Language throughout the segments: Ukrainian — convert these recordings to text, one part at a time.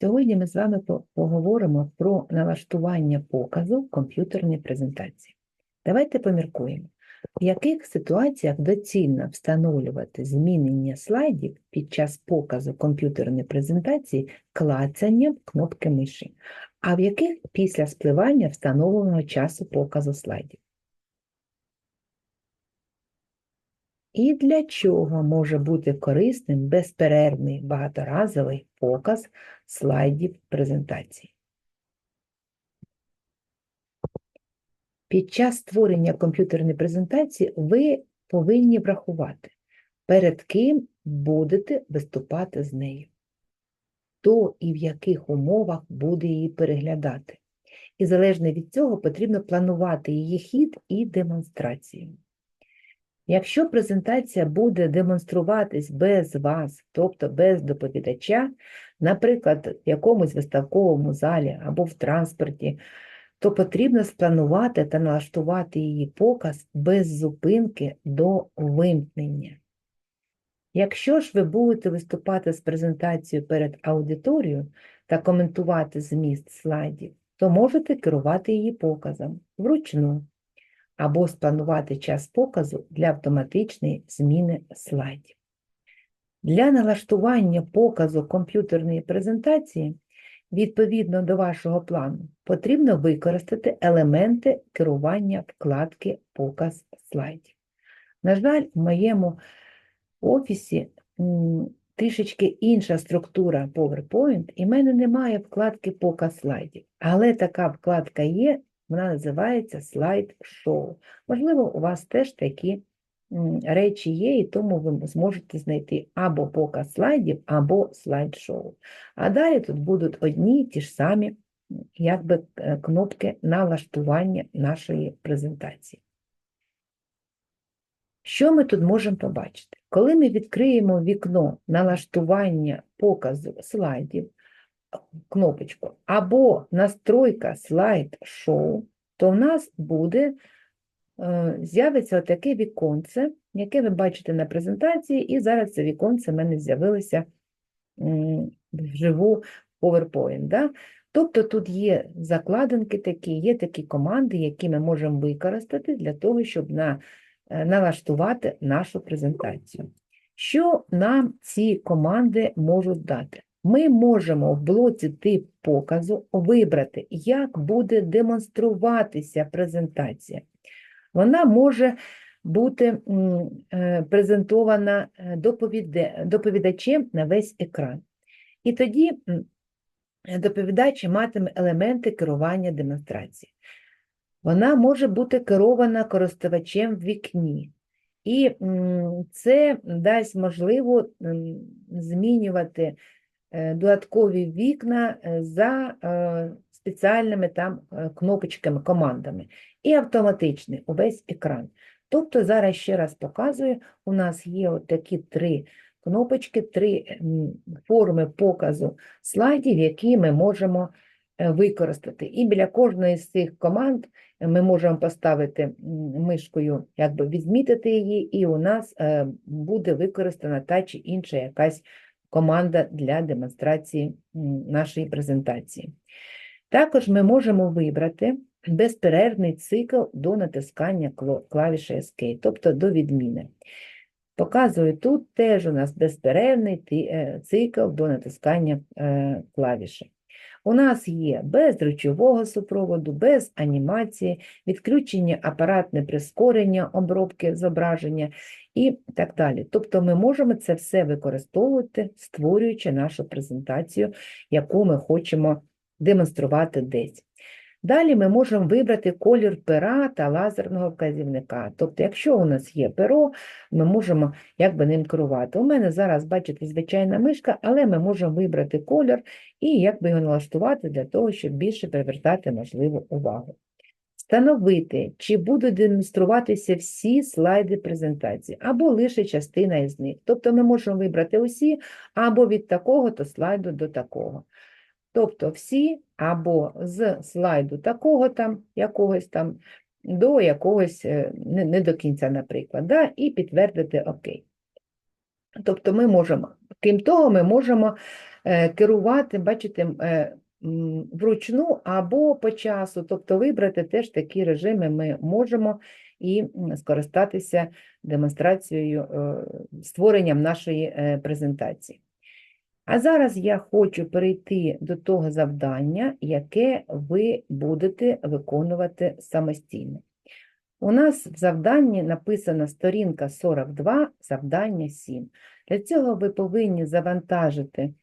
Сьогодні ми з вами поговоримо про налаштування показу в комп'ютерній презентації. Давайте поміркуємо, в яких ситуаціях доцільно встановлювати змінення слайдів під час показу комп'ютерної презентації клацанням кнопки миші, а в яких після спливання встановленого часу показу слайдів. І для чого може бути корисним безперервний багаторазовий показ слайдів презентації. Під час створення комп'ютерної презентації ви повинні врахувати, перед ким будете виступати з нею, хто і в яких умовах буде її переглядати. І залежно від цього потрібно планувати її хід і демонстрацію. Якщо презентація буде демонструватись без вас, тобто без доповідача, наприклад, в якомусь виставковому залі або в транспорті, то потрібно спланувати та налаштувати її показ без зупинки до вимкнення. Якщо ж ви будете виступати з презентацією перед аудиторією та коментувати зміст слайдів, то можете керувати її показом вручну або спланувати час показу для автоматичної зміни слайдів. Для налаштування показу комп'ютерної презентації, відповідно до вашого плану, потрібно використати елементи керування вкладки Показ слайдів. На жаль, в моєму офісі трішечки інша структура PowerPoint, і в мене немає вкладки Показ слайдів, але така вкладка є, вона називається слайд шоу. Можливо, у вас теж такі речі є, і тому ви зможете знайти або показ слайдів, або слайд-шоу. А далі тут будуть одні й ті ж самі якби, е, кнопки налаштування нашої презентації. Що ми тут можемо побачити? Коли ми відкриємо вікно налаштування показу слайдів, кнопочку, або настройка слайд-шоу, то в нас буде, е, з'явиться таке віконце, яке ви бачите на презентації, і зараз це віконце в мене з'явилося вживу PowerPoint. Да? Тобто тут є закладинки такі, є такі команди, які ми можемо використати для того, щоб на, е, налаштувати нашу презентацію. Що нам ці команди можуть дати? Ми можемо в блоці тип показу вибрати, як буде демонструватися презентація. Вона може бути е, презентована е, доповідачем на весь екран. І тоді доповідач матиме елементи керування демонстрації. Вона може бути керована користувачем в вікні. І це дасть можливо змінювати додаткові вікна е, за е, спеціальними там е, кнопочками, командами, і автоматичний увесь екран. Тобто зараз ще раз показую, у нас є от такі три кнопочки, три форми показу слайдів, які ми можемо використати. І біля кожної з цих команд ми можемо поставити мишкою, якби відмітити її, і у нас буде використана та чи інша якась команда для демонстрації нашої презентації. Також ми можемо вибрати безперервний цикл до натискання клавіші Escape, тобто до відміни. Показую тут теж у нас безперервний е, цикл до натискання е, клавіші. У нас є без речового супроводу, без анімації, відключення апаратне прискорення обробки зображення і так далі. Тобто ми можемо це все використовувати, створюючи нашу презентацію, яку ми хочемо демонструвати десь. Далі ми можемо вибрати колір пера та лазерного вказівника. Тобто, якщо у нас є перо, ми можемо якби ним керувати. У мене зараз, бачите, звичайна мишка, але ми можемо вибрати колір і якби його налаштувати для того, щоб більше привертати можливу увагу. Встановити, чи будуть демонструватися всі слайди презентації, або лише частина із них. Тобто ми можемо вибрати усі, або від такого-то слайду до такого. Тобто всі або з слайду такого там, якогось там, до якогось е, не, не до кінця, наприклад, да? і підтвердити ОК. Тобто ми можемо, крім того, ми можемо е, керувати, бачите, е, вручну або по часу. Тобто вибрати теж такі режими ми можемо і скористатися демонстрацією, створенням нашої презентації. А зараз я хочу перейти до того завдання, яке ви будете виконувати самостійно. У нас в завданні написана сторінка 42, завдання 7. Для цього ви повинні завантажити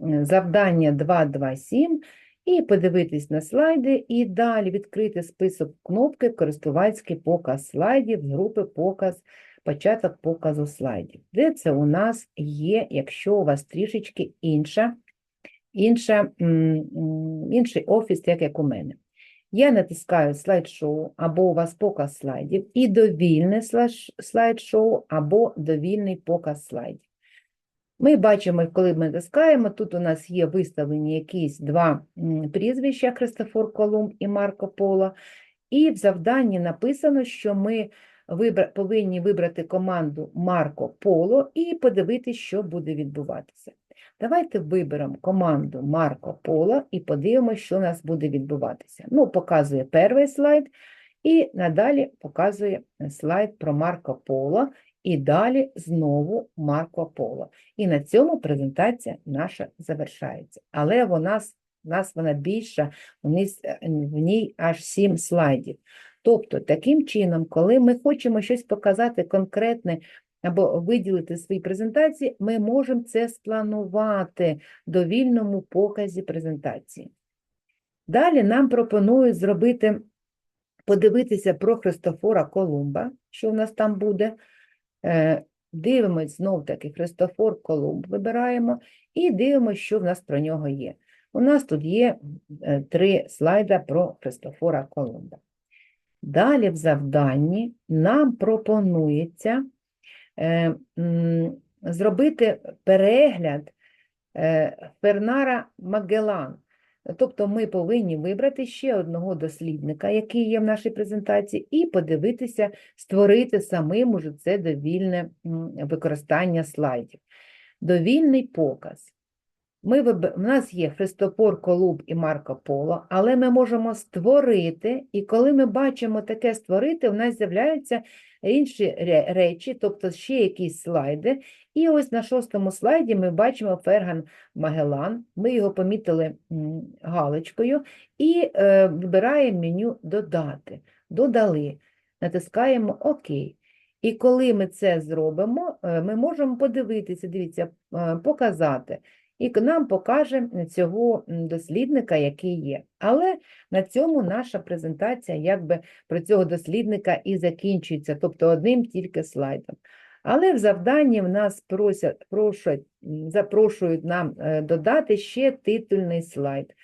завдання 227 і подивитись на слайди, і далі відкрити список кнопки Користувацький показ слайдів групи показ, початок показу слайдів. Де це у нас є, якщо у вас трішечки інша, інша, інший офіс, як, як у мене. Я натискаю слайд-шоу або у вас показ слайдів, і довільне слайд- слайд-шоу або довільний показ слайдів. Ми бачимо, коли ми натискаємо, тут у нас є виставлені якісь два прізвища Христофор Колумб і Марко Поло, і в завданні написано, що ми повинні вибрати команду Марко Поло і подивитися, що буде відбуватися. Давайте виберемо команду Марко Поло і подивимося, що у нас буде відбуватися. Ну, показує перший слайд, і надалі показує слайд про Марко Поло, і далі знову Марко Поло. І на цьому презентація наша завершається. Але вона, в нас вона більша, в ній аж сім слайдів. Тобто, таким чином, коли ми хочемо щось показати конкретне або виділити в своїй презентації, ми можемо це спланувати в довільному показі презентації. Далі нам пропонують зробити, подивитися про Христофора Колумба, що в нас там буде. Е, Дивимось знов таки Христофор Колумб вибираємо і дивимося, що в нас про нього є. У нас тут є е, три слайда про Христофора Колумба. Далі в завданні нам пропонується е, зробити перегляд е, Фернара Магеллан. Тобто ми повинні вибрати ще одного дослідника, який є в нашій презентації, і подивитися, створити самим уже це довільне використання слайдів. Довільний показ. Ми виб... У нас є Христофор Колумб і Марко Поло, але ми можемо створити, і коли ми бачимо таке створити, у нас з'являються інші речі, тобто ще якісь слайди. І ось на шостому слайді ми бачимо Ферган Магеллан, ми його помітили галочкою і е, вибираємо меню Додати. Додали, натискаємо ОК. І коли ми це зробимо, е, ми можемо подивитися, дивіться, е, показати. І нам покаже цього дослідника, який є. Але на цьому наша презентація якби про цього дослідника і закінчується, тобто одним тільки слайдом. Але в завданні в нас просять, прошать, запрошують нам е, додати ще титульний слайд.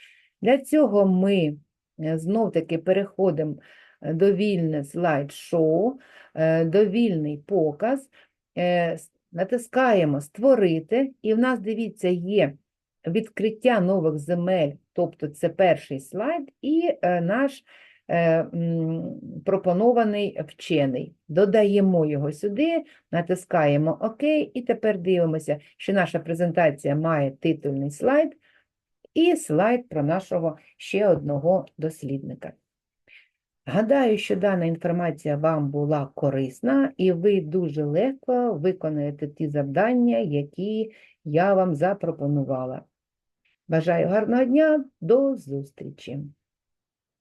Для цього ми е, знов-таки переходимо е, до вільне слайд-шоу, довільний показ, натискаємо Створити, і в нас, дивіться, є відкриття нових земель, тобто це перший слайд, і е, наш е, пропонований вчений. Додаємо його сюди, натискаємо ОК, і тепер дивимося, що наша презентація має титульний слайд і слайд про нашого ще одного дослідника. Гадаю, що дана інформація вам була корисна, і ви дуже легко виконаєте ті завдання, які я вам запропонувала. Бажаю гарного дня, до зустрічі!